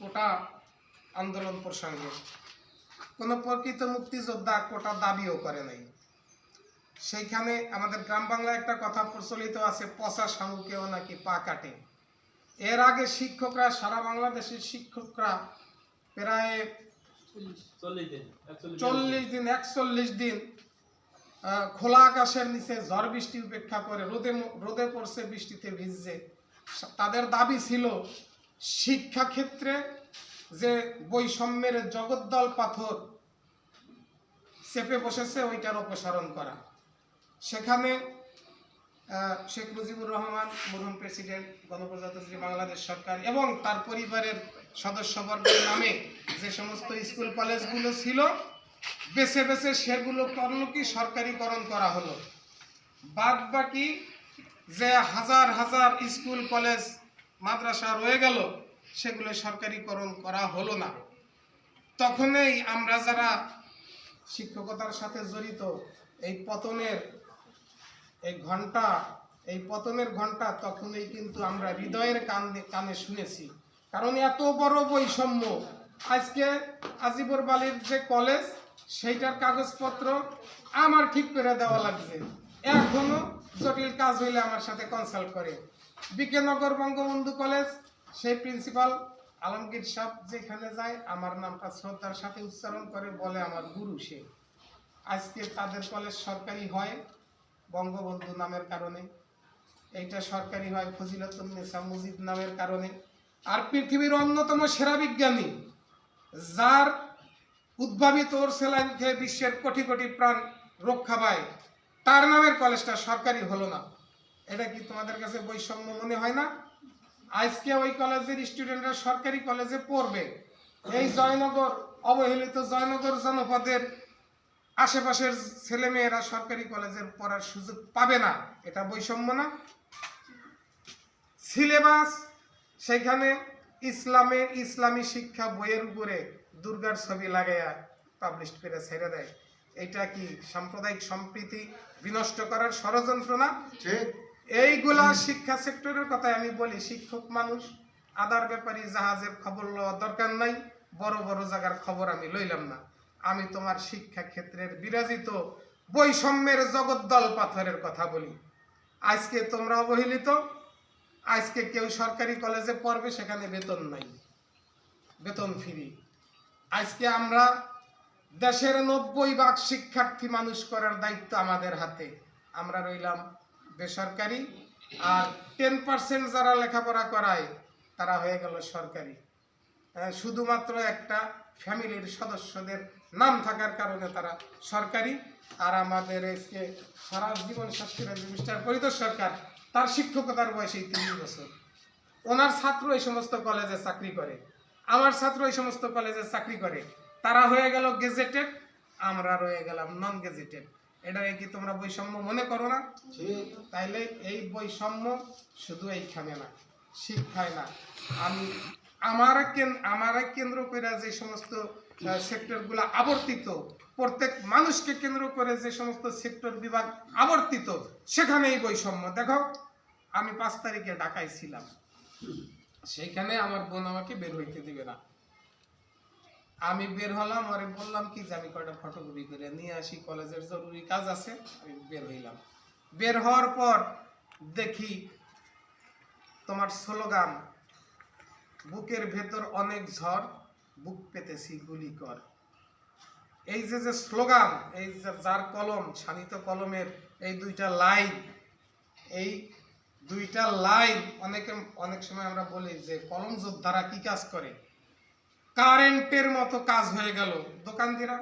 কোটা আন্দোলন প্রসঙ্গে। কোনো প্রকৃত মুক্তিযোদ্ধা কোটা দাবিও করে নাই। সেইখানে আমাদের গ্রাম বাংলায় একটা কথা প্রচলিত আছে পচা শামুকেও নাকি পা কাটে। এর আগে শিক্ষকরা সারা বাংলাদেশের শিক্ষকরা প্রায়। চল্লিশ দিন একচল্লিশ দিন। খোলা আকাশের নিচে ঝড় বৃষ্টি উপেক্ষা করে রোদে রোদে পড়ছে বৃষ্টিতে ভিজছে। তাদের দাবি ছিল শিক্ষাক্ষেত্রে যে বৈষম্যের জগদ্দল পাথর চেপে বসেছে, ওইটার অপসারণ করা। সেখানে শেখ মুজিবুর রহমান, মরহুম প্রেসিডেন্ট, গণপ্রজাতন্ত্রী বাংলাদেশ সরকার এবং তার পরিবারের সদস্যবর্গের নামে যে সমস্ত স্কুল, কলেজগুলো ছিল, বেছে বেছে সেগুলো করল কি সরকারিকরণ করা হলো। বাদ বাকি যে হাজার হাজার স্কুল, কলেজ মাদ্রাসা রয়ে গেল, সেগুলো সরকারিকরণ করা হলো না। তখনই আমরা যারা শিক্ষকতার সাথে জড়িত, এই পতনের এই ঘণ্টা এই পতনের ঘণ্টা তখনই কিন্তু আমরা হৃদয়ের কানে কানে শুনেছি। কারণ এত বড় বৈষম্য, আজকে আজিবর বালির যে কলেজ, সেইটার কাগজপত্র আমার ঠিক করে দেওয়া লাগছে। এখনও জটিল কাজ হইলে আমার সাথে কনসাল্ট করে। বিকেনগর বঙ্গবন্ধু কলেজ, সেই প্রিন্সিপাল আলমগীর সাহেব যেখানে যায়, আমার নামটা শ্রদ্ধার সাথে উচ্চারণ করে বলে আমার গুরু সে। আজকে তাদের কলেজ সরকারি হয়, বঙ্গবন্ধু নামের কারণে। এইটা সরকারি হয় ফজিলতুন্নেসা মুজিদ নামের কারণে। আর পৃথিবীর অন্যতম সেরা বিজ্ঞানী, যার উদ্ভাবিত ওর সেলাইন খেয়ে বিশ্বের কোটি কোটি প্রাণ রক্ষা পায়, তার নামের কলেজটা সরকারি হলো না। এটা কি তোমাদের কাছে বৈষম্য মনে হয় না? আজকে ওই কলেজের স্টুডেন্টরা সরকারি কলেজে পড়বে। এই জয়নগর, অবহেলিত জয়নগর জনপদের আশেপাশের ছেলেমেয়েরা সরকারি কলেজের পড়ার সুযোগ পাবে না। এটা বৈষম্য না। সিলেবাস, সেখানে ইসলামের ইসলামী শিক্ষা বইয়ের উপরে দুর্গার ছবি লাগাইয়া পাবলিশ করে ছেড়ে দেয়। এটা কি সাম্প্রদায়িক সম্প্রীতি বিনষ্ট করার ষড়যন্ত্র না? ঠিক। এইগুলা শিক্ষা সেক্টরের কথাই আমি বলি, শিক্ষক মানুষ আদার ব্যাপারে, জাহাজের খবর লওয়া দরকার নাই, বড় বড় জায়গার খবর আমি লইলাম না। আমি তোমার শিক্ষা ক্ষেত্রের বিরাজিত বৈষম্যের জগদ্দল পাথরের কথা বলি। আজকে তোমরা অবহেলিত, আজকে কেউ সরকারি কলেজে পড়বে, সেখানে বেতন নাই, বেতন ফিরি আজকে আমরা দেশের নব্বই ভাগ শিক্ষার্থী মানুষ করার দায়িত্ব আমাদের হাতে। আমরা রইলাম বেসরকারি আর টেন পার্সেন্ট যারা লেখাপড়া করায়, তারা হয়ে গেল সরকারি। শুধুমাত্র একটা ফ্যামিলির সদস্যদের নাম থাকার কারণে তারা সরকারি। আর আমাদের আজকে সারা জীবন শাস্ত্রীয় মিস্টার পরিতোষ সরকার, তার শিক্ষকতার বয়সে তিরিশ বছর। ওনার ছাত্র এই সমস্ত কলেজে চাকরি করে। আমার ছাত্র এই সমস্ত কলেজে চাকরি করে। তারা হয়ে গেল গেজেটেড আমরা রয়ে গেলাম নন গেজেটেড এটা কি তোমরা বৈষম্য মনে করো না? তাইলে এই বৈষম্য শুধু এইখানে না শিক্ষায় না। আমি আমার আমার কেন্দ্র করে যে সমস্ত সেক্টরগুলো আবর্তিত প্রত্যেক মানুষকে কেন্দ্র করে যে সমস্ত সেক্টর বিভাগ আবর্তিত সেখানে এই বৈষম্য। দেখো আমি পাঁচ তারিখে ঢাকায় ছিলাম। সেইখানে আমার বোন আমাকে বের হইতে দিবে না। আমি বের হলাম, আরে বললাম কি যে আমি কয়টা ফটোকপি করে নিয়ে আসি, কলেজের জরুরি কাজ আছে, আমি বের হইলাম। বের হওয়ার পর দেখি তোমার স্লোগান বুকের ভেতর অনেক ঝড়, বুক পেতেছি গুলি কর। এই যে যে স্লোগান এই যে যার কলম, শানিত কলমের এই দুইটা লাইন এই দুইটা লাইন অনেকে, অনেক সময় আমরা বলি যে কলম যোদ্ধারা কি কাজ করে? কারেন্টের মতো কাজ হয়ে গেল। দোকানদিরা,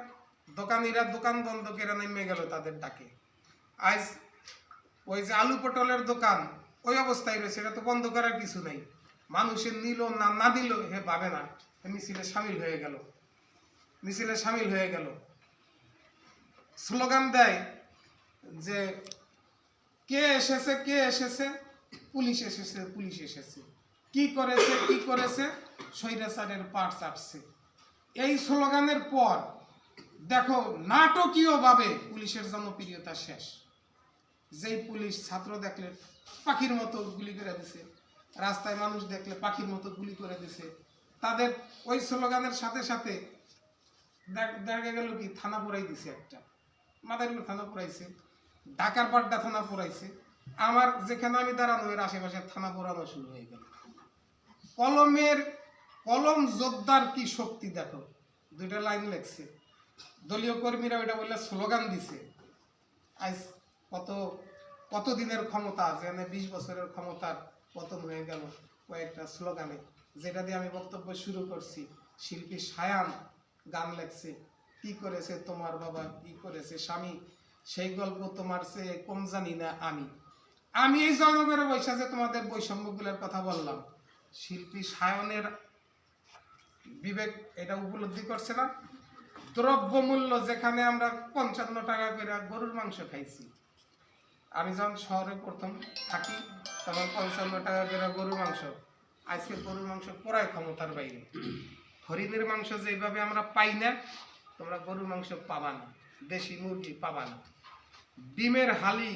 দোকানিরা দোকান বন্ধ করে নেমে গেল তাদের ডাকে। আজ ওই যে আলু পটলের দোকান, ওই অবস্থায় রয়েছে, এটা তো বন্ধ করার কিছু নেই। মানুষের নিল না না দিল হে পাবে না। মিছিলে সামিল হয়ে গেল। মিছিলে সামিল হয়ে গেল। স্লোগান দেয় যে, কে এসেছে কে এসেছে? পুলিশ এসেছে পুলিশ এসেছে। কি করেছে কি করেছে? স্বৈরাচারের পাট চাটছে এই স্লোগানের পর, দেখো, নাটকীয়ভাবে পুলিশের জনপ্রিয়তা শেষ। যেই পুলিশ ছাত্র দেখলে পাখির মতো গুলি করে দিছে, রাস্তায় মানুষ দেখলে পাখির মতো গুলি করে দিছে, তাদের ওই স্লোগানের সাথে সাথে দেখ- গেল কি, থানা পুরাই দিছে একটা। মাদারীপুর থানা পুরাইছে, ঢাকার পাড্ডা থানা পুরাইছে। আমার যেখানে আমি দাঁড়ানো, এর আশেপাশে থানা পুরানো শুরু হয়ে গেল। কলমের কলম যোদ্ধার কি শক্তি দেখো? দুইটা লাইন লেখছে। দলীয় কর্মীরা ওইটা বললে স্লোগান দিছে। আজ কত কত দিনের ক্ষমতা মানে বিশ বছরের ক্ষমতার পতন হয়ে গেল কয়েকটা স্লোগানে। যেটা দিয়ে আমি বক্তব্য শুরু করছি। শিল্পী সায়ান গান লেখছে, কি করেছে তোমার বাবা? কি করেছে স্বামী? সেই গল্প তোমার সে কম জানি না আমি। আমি এই জয়নগরে বৈশা যে তোমাদের বৈষম্যগুলোর কথা বললাম। শিল্পী সায়নের বিবেক এটা উপলব্ধি করছে না। দ্রব্যমূল্য যেখানে আমরা পঞ্চান্ন টাকা করে গরুর মাংস খাইছি। আমি যখন শহরে প্রথম থাকি, তখন পঞ্চান্ন টাকা করে গরুর মাংস আজকে গরুর মাংস পুরাই ক্ষমতার বাইরে। হরিণের মাংস যেভাবে আমরা পাই না, তোমরা গরুর মাংস পাবা না, দেশি মুরগি পাবা না। ডিমের হালি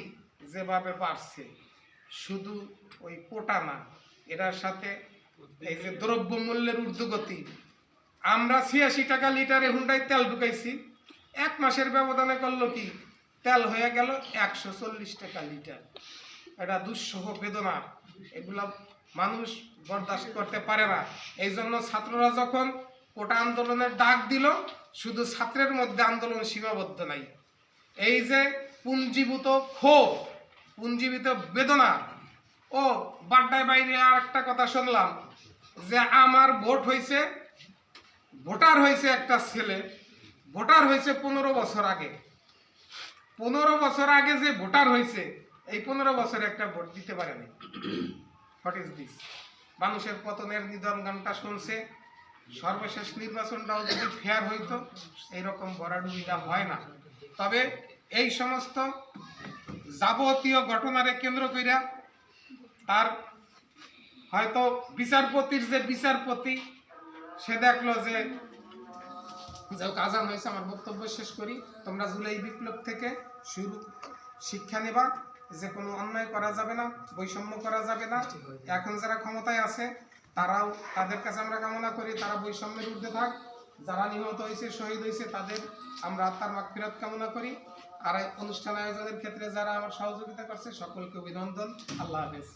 যেভাবে বাড়ছে, শুধু ওই কোটা না, এটার সাথে এই যে দ্রব্য মূল্যের ঊর্ধ্বগতি। আমরা ছিয়াশি টাকা লিটারে হুন্ডাই তেল ঢুকাইছি। এক মাসের ব্যবধানে করল কি? তেল হয়ে গেল একশো চল্লিশ টাকা লিটার। এটা দুঃসহ বেদনা। এগুলা মানুষ বরদাস্ত করতে পারে না। এই জন্য ছাত্ররা যখন কোটা আন্দোলনের ডাক দিল, শুধু ছাত্রের মধ্যে আন্দোলন সীমাবদ্ধ নাই। এই যে পুঞ্জীভূত ক্ষোভ, পুঞ্জীভূত বেদনা। ও বাড্ডায় বাইরে আর একটা কথা শুনলাম। যে আমার ভোট হয়েছে, ভোটার হয়েছে একটা ছেলে, ভোটার হয়েছে পনেরো বছর আগে। পনেরো বছর আগে যে ভোটার হয়েছে, এই পনেরো বছরে একটা ভোট দিতে পারেনি। হোয়াট ইজ দিস মানুষের পতনের নিধন গানটা শুনছে। সর্বশেষ নির্বাচনটাও যদি ফেয়ার হইতো, এইরকম ভরাডুবিটা হয় না। তবে এই সমস্ত যাবতীয় ঘটনারে কেন্দ্র কইরা তার হয়তো বিচারপতির যে বিচারপতি, সে দেখল যে আজান হয়েছে, আমার বক্তব্য শেষ করি। তোমরা জুলাই বিপ্লব থেকে শুরু শিক্ষা নেবা, যে কোনো অন্যায় করা যাবে না, বৈষম্য করা যাবে না। এখন যারা ক্ষমতায় আছে, তারাও তাদের কাছে আমরা কামনা করি, তারা বৈষম্যের ঊর্ধ্বে থাক। যারা নিহত হয়েছে, শহীদ হয়েছে, তাদের আমরা আত্মার মাগফিরাত কামনা করি। আর অনুষ্ঠান আয়োজনের ক্ষেত্রে যারা আমার সহযোগিতা করছে, সকলকে অভিনন্দন। আল্লাহ হাফেজ।